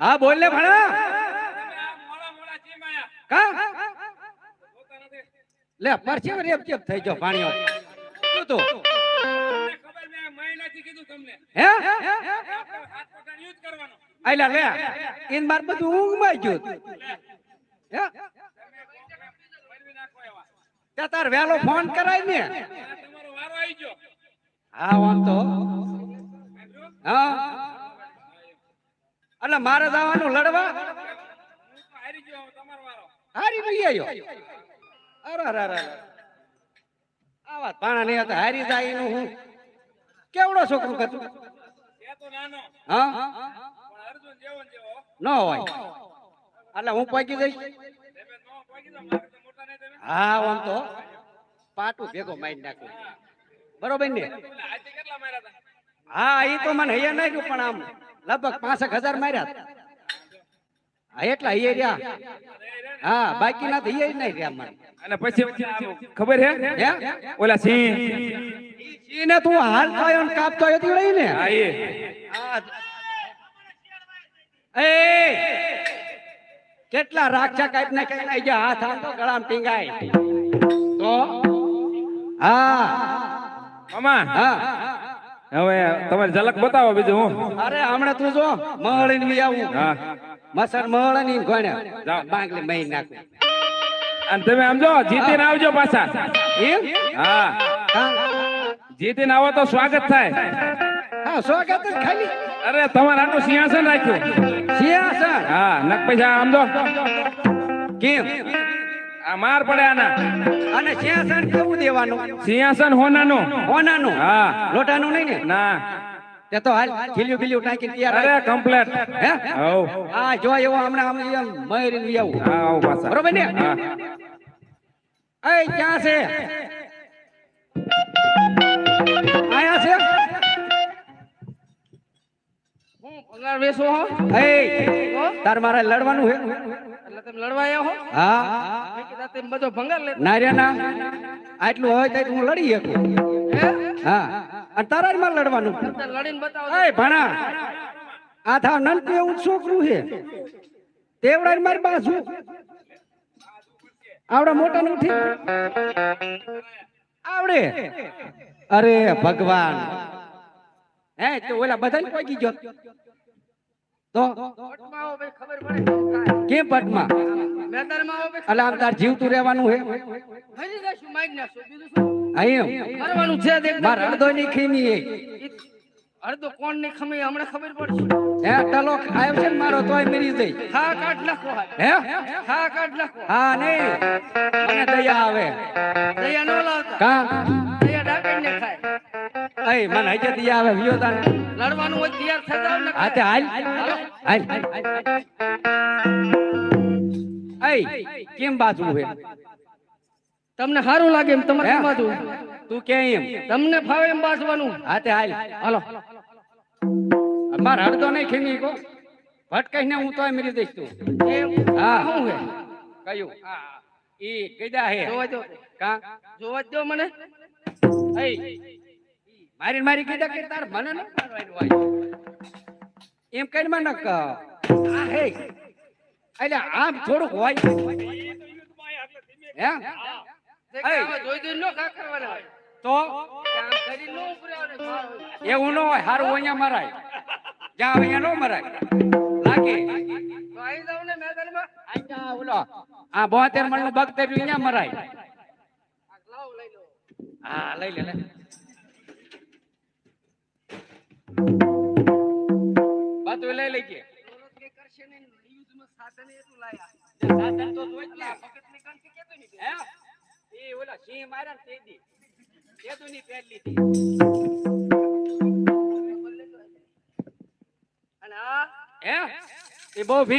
હા બોલ ને ભણા. કા? લે લે પરસેવ રેપ ચેપ થઈ ગયો પાણીઓ? શું તો? હે? આઈલા લે. ઇન માર બધું ઊંઘમાં ગયું હે? નાખો તાર વેલો ફોન કરાય ને. વારો હા વાંધો. એટલે મારે જવાનું લડવા? હારી નહીં આવ્યો અરે અરે અરે આ વાત પાણા નહીં હતા, હારી જાય એનું હું. કેવડો છોકરો હતું હા? ને હોય. એટલે હું પહોંચી જઈશ? હા આમ પાટું ભેગો મારી નાખું. બરોબર ને? હા એ તો મને હૈયા નાખ્યું પણ આમ. લગભગ પાસઠ હજાર માર્યા એટલા હૈયે રહ્યા. હા બાકી ના તો હૈયે નહીં રહ્યા મને અને પછી ખબર હે? હે? ઓલા સિંહ. ઈને તું હાલ થયો ને કાપતો હતી લઈ ને એ. એ! કેટલા રાક્ષા કાપ ને કઈ નાઈ ગયા હાથ આમ તો ગળામ ટીંગાય તો? હા. મામા. હા. હવે તમારી ઝલક બતાવો બીજું હું. અરે હમણાં તું જો મહળી ની આવું. હા. મસર મહળની ગોણે. જાઓ. બાંગલી મહી નાખ. અને તમે આમ જો જીતીને આવજો પાછા. એમ? હા. હા. જીતીને આવો તો સ્વાગત થાય. હા સ્વાગત ખાલી. અરે તમારે આટલું સિંહાસન રાખ્યું. સિંહાસન? હા નક પૈસા આમ જો. કેમ? આ માર પડે આના. અને સિંહાસન કેવું દેવાનું? સિંહાસન હોનાનું. હોનાનું? હા. લોટાનું નહીં ને? ના. તે તો હાલ ખીલ્યું ખીલ્યું ટાંકી તૈયાર અરે. હે? હવ હા જો એવો હમણાં આમ એમ મહેરી લઈ આવું હા આવો પાછા. બરોબર ને? એ ક્યાં છે? આયા છે? પગાર વેસો હો. એ તાર મારે લડવાનું હે. એટલે તમે લડવા આવ્યા હો. હા કીધા તમે બધો ભંગાર લે ના રે ના. આટલું હોય તો હું લડી શકું. હે? હા. અને તારા જ માં લડવાનું. લડીને બતાવો. એ ભણા આ થા નનકું હું છોકરું છે તેવડા મારી બાજુ. આવડે મોટા નું ઠીક આવડે. અરે ભગવાન. હે તો ઓલા બધા કોઈ ગયો? તો. કેમ પટમાં? આમ તાર જીવતું રહેવાનું હે. છે દેખ અડધો ની ખીમી અડધો કોણની ખમી હમણાં ખબર પડશે. હે ટલો આવ્યો છે ને મારો તોય મરી જઈ હા કાઢ નાખો. હે? હા કાઢ નાખો. હા નહીં મને દયા આવે. દયા ન લાવતા. કા? દયા ડાકણ ને ખાય એ મને હજે દયા આવે વિયો તાને લડવાનું હોય તૈયાર થઈ જાવ ને. હા હાલ. હાલ. હાલ કેમ બાજુ હે? તમને સારું લાગે એમ તમારે? કેમ બાજુ તું કે એમ? તમને ફાવે એમ બાજવાનું. હાથે તે હાલ. હાલો માર હડતો નહીં ખીમી કો. ભટકાઈને હું તો મરી દઈશ તું. હા. શું હે? કયું? ઈ ગઈડા હે. જોવા જો કા? જોવા જો મને. એ મારી મારી કીધા કે તાર મને ન મારવાનું હોય. એમ કઈ માં ન ક આ હે. એટલે આમ થોડુંક હોય. હે? તે. એવું ન હોય હારું અહીંયા મરાય. જ્યાં અહીંયા ન મરાય. લાગે? આ બોતેર મણનું બગતેર્યું અહીંયા મરાય. હા લઈ લો.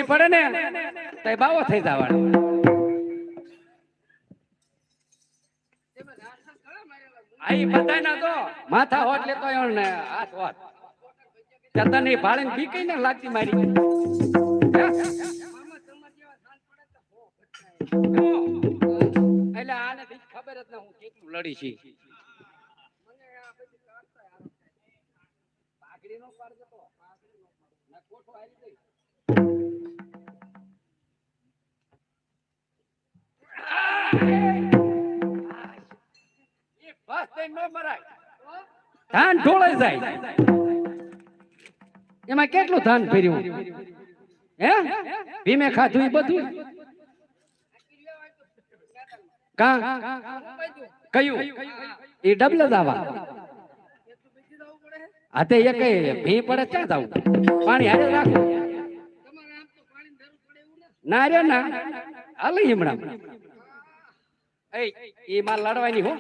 પડે ને બાવો થઈ જવાનો તેમાં રાસન ઘણા મારેલા છે. આ ઈ બધાય ના તો માથા હોટ લેતો ને હાથ હોટ ત્યાં તને ભાળે બી કઈ ના લાગતી મારી એટલે આને ખબર જ ના હું કેટલું લડી છી. ધાન ઢોળાઈ જાય. એમાં કેટલું ધાન ભર્યું? હે? ભીમે ખાધું એ બધું? કયું? એ ડબલ દાવા હા, તે એક ભી પડે ક્યાં જાવું પાણી હારે રાખો. તો ના રે, ના. હાલે હમણાં. એ માર લડવાની હો.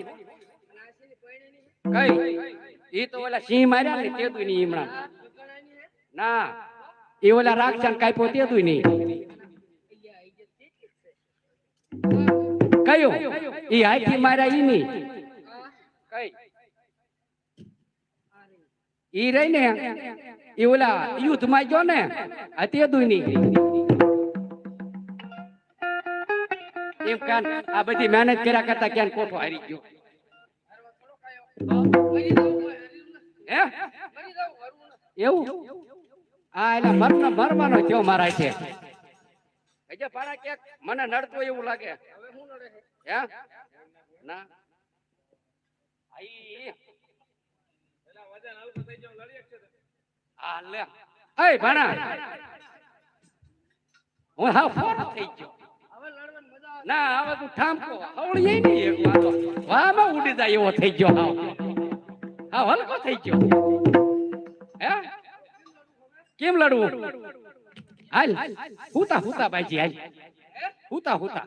કઈ? ઈ તો ઓલા સિંહ માર્યા ને તેતું ની હમણાં. ના એ ઓલા રાક્ષણ કાપ્યો હતું નહીં કયો ઈ હાથી મારા ઈ નહીં કઈ ઈ રહી ને એ ઓલા યુદ્ધમાં જો ને હતી તેતું ની એમ આ બધી મહેનત કર્યા કરતા ક્યાં કોઠો હારી ગયો મરી હે એટલે મરનો મરવાનો થયો મારા છે હજે ક્યાંક મને નડતો એવું લાગે. હવે હું નડે હે લે. એય ભાણા. હું હા ફોન થઈ ગયો. ના, હવે તું ઠામકો. હવળી નહીં એક વાતો. વામાં ઉડી જાય એવો થઈ ગયો હા હા હલકો થઈ ગયો. કેમ લડવું? હાલ. હુતા હુતા બાજી હાલ. હુતા હુતા.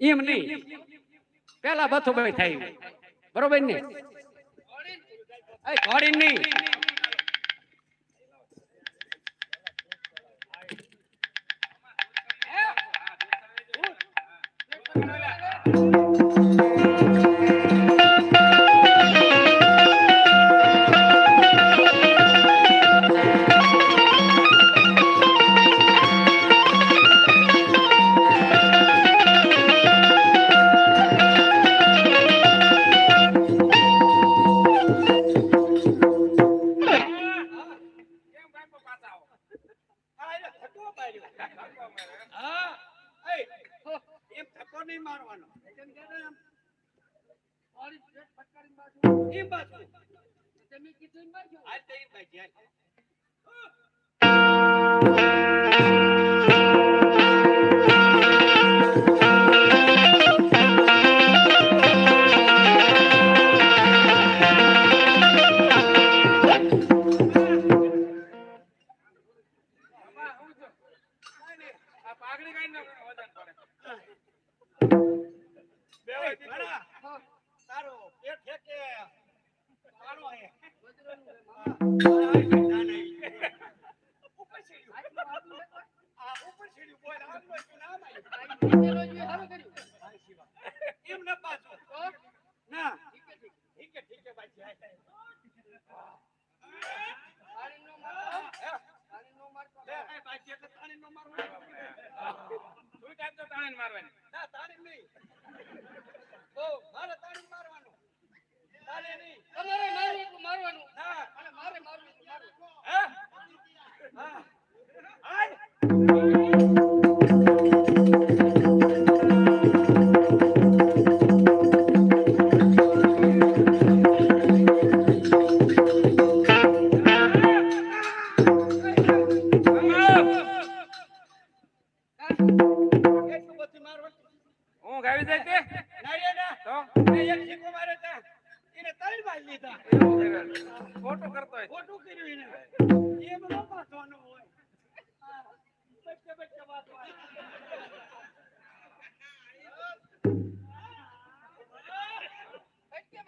એમ નહીં. પેલા બથો ભાઈ થાય. બરોબર ને? એ ઘોડી નહીં. એમ મારવાનો તેમ કહેતા એમ. મારી પેટ ફટકારીને બાજુ. એમ બાજુ તમે કીધું તારો પેટ છે કે તારો હે વજ્રનું હે, મામા. ઉપર આટલું આટલું હે. આ ઉપર સીડી બોલ આમ બોલ તું ના મારી. એમ ન પાછો તો ના ઠીક છે, ઠીક. છે ઠીક છે બાજી હાલ પાણીનો મારતો. પાણીનો મારતો. લે બાજી એટલે તાણી નો મારવાનું ના તાણી નહીં ભારત ખોટું કરતો હોય ખોટું કર્યું એને એમ ન પાછવાનું હોય હા, બચ્ચે બચ્ચે વાતો આવે. બચકે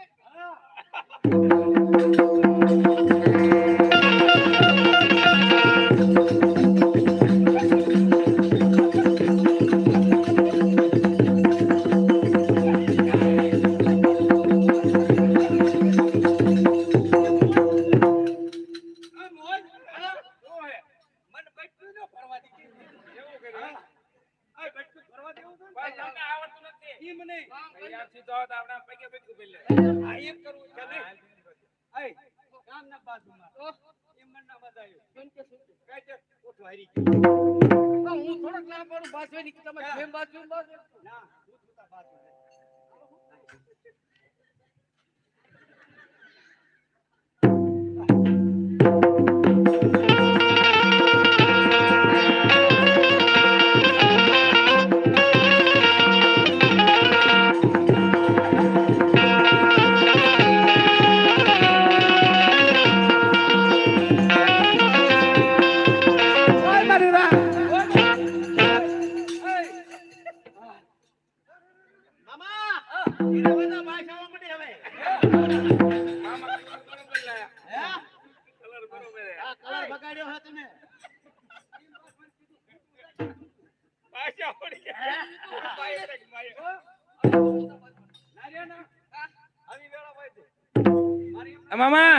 મામા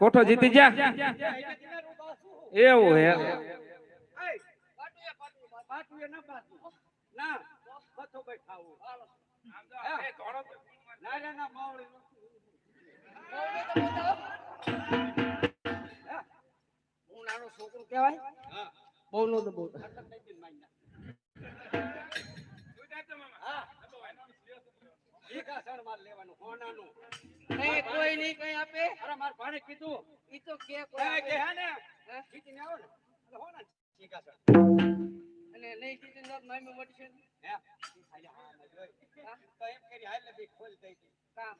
કોઠો જીતી જા એવું હે પાટું એ ના પાટું ના બસો ભાઈ ખાવું ના રે ના માવડી હું નાનો છોકરો કહેવાય હા બહુ નો તો બહુ કોઈ નહીં કઈ આપે અરે માર ભાણે કીધું ઈ તો કે કોઈ કે. હે ને હે? આવો ને એટલે હોના વિકાસણ અને નહીં જીતી ન મામી મળશે ને. હે હા તો એમ કરી હાલ ને બી ખોલ દઈ કામ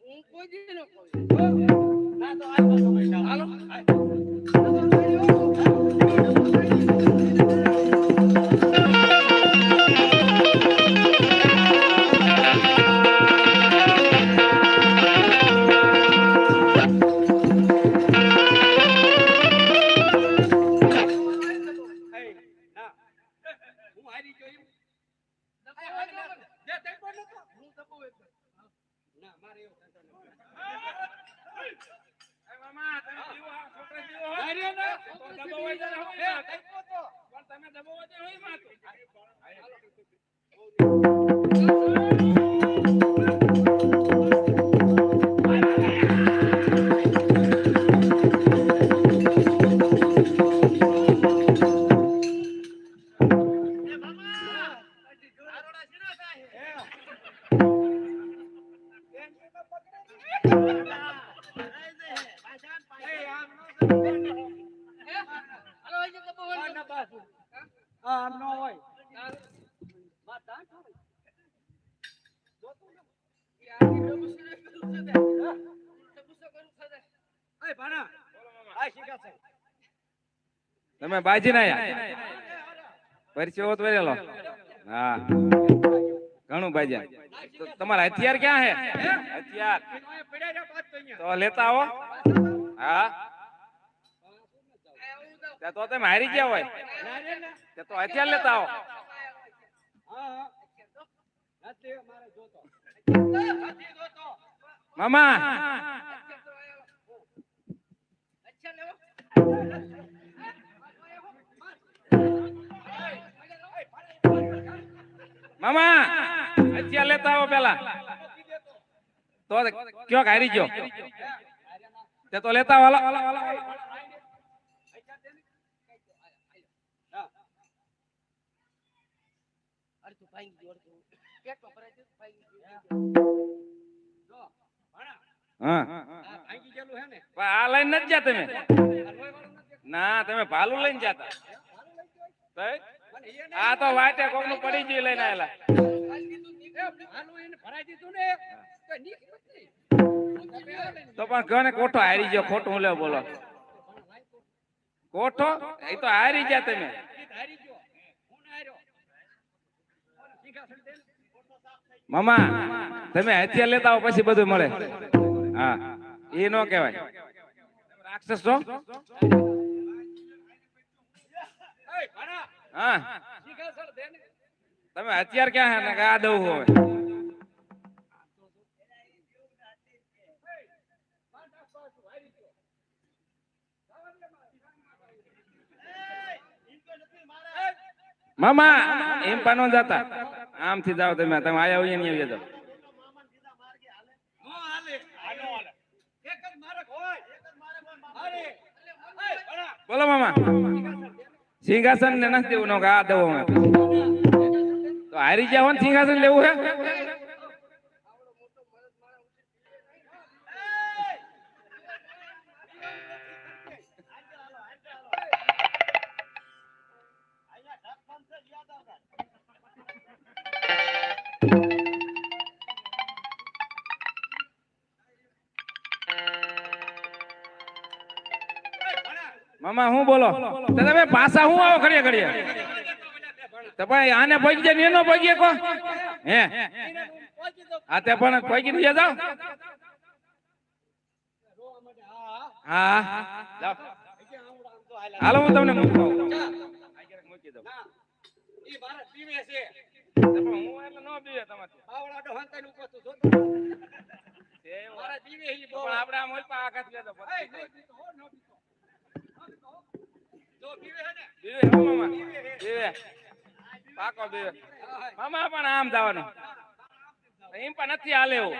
હું કોઈ દી ન કહું. તમે બાજી ના પરિચય પરચો હોત વરેલો હા. ઘણું બાજ્યા તો તમારા હથિયાર ક્યાં હે? હથિયાર. તો લેતા આવો. હા. તો તમે હારી ગયા હોય. તો હથિયાર લેતા આવો. મામા. મામા હથિયાર લેતા આવો પેલા તો કયો હારી ગયો તે તો લેતા. જો. હા આ લઈને નથી ગયા તમે? ના, તમે ભાલું લઈને જતા આ તો વાટે કોકનું પડી ગયું લઈને આયેલા. તો પણ દીધું ને કોઠો હારી ગયો, ખોટું લે બોલો. કોઠો? એ તો હારી ગયા તમે. મામા, તમે હથિયાર લેતા આવો, પછી બધું મળે. હા, એ નો કહેવાય. રાક્ષસ એ, ભાણા. હા. તમે હથિયાર ક્યાં હે ને આ દઉં હવે મામા એમ પાનો જતા આમથી જાવ તમે તમે આયા હોય નહીં આવી જાઓ નો હાલે. હાલો હાલે. એક જ મારક હોય. એક જ મારક હોય. હાલે. એ, ભાણા. બોલો મામા. સિંહાસન ને નથી દેવું કે આ દેવો તો હારી ગયા હોય સિંહાસન લેવું હે? મામા હું બોલો? તો તમે પાછા હું આવો ઘડીએ ઘડીએ? તો ભાઈ આને પગી ને એનો પગીએ કો હે? આ તે પણ પગી ને જાઓ. હા. હાલો હું તમને મૂકું મૂકી દઉં. ઈ મારા પીવે છે હું એટલે નો બીવે તમારે આવડાનો હંતાઈ ઉપર તો જોતો મારા પીવે ઈ બહુ આપણે આમ હોય આઘાત પીતો, હો, ન પીતો. ન પીતો, હો. જો પીવે હે ને બીવે હો મામા બીવે પાકો બીવે મામા પણ આમ જવાનો. એમ પણ નથી હાલે એવું.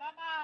મામા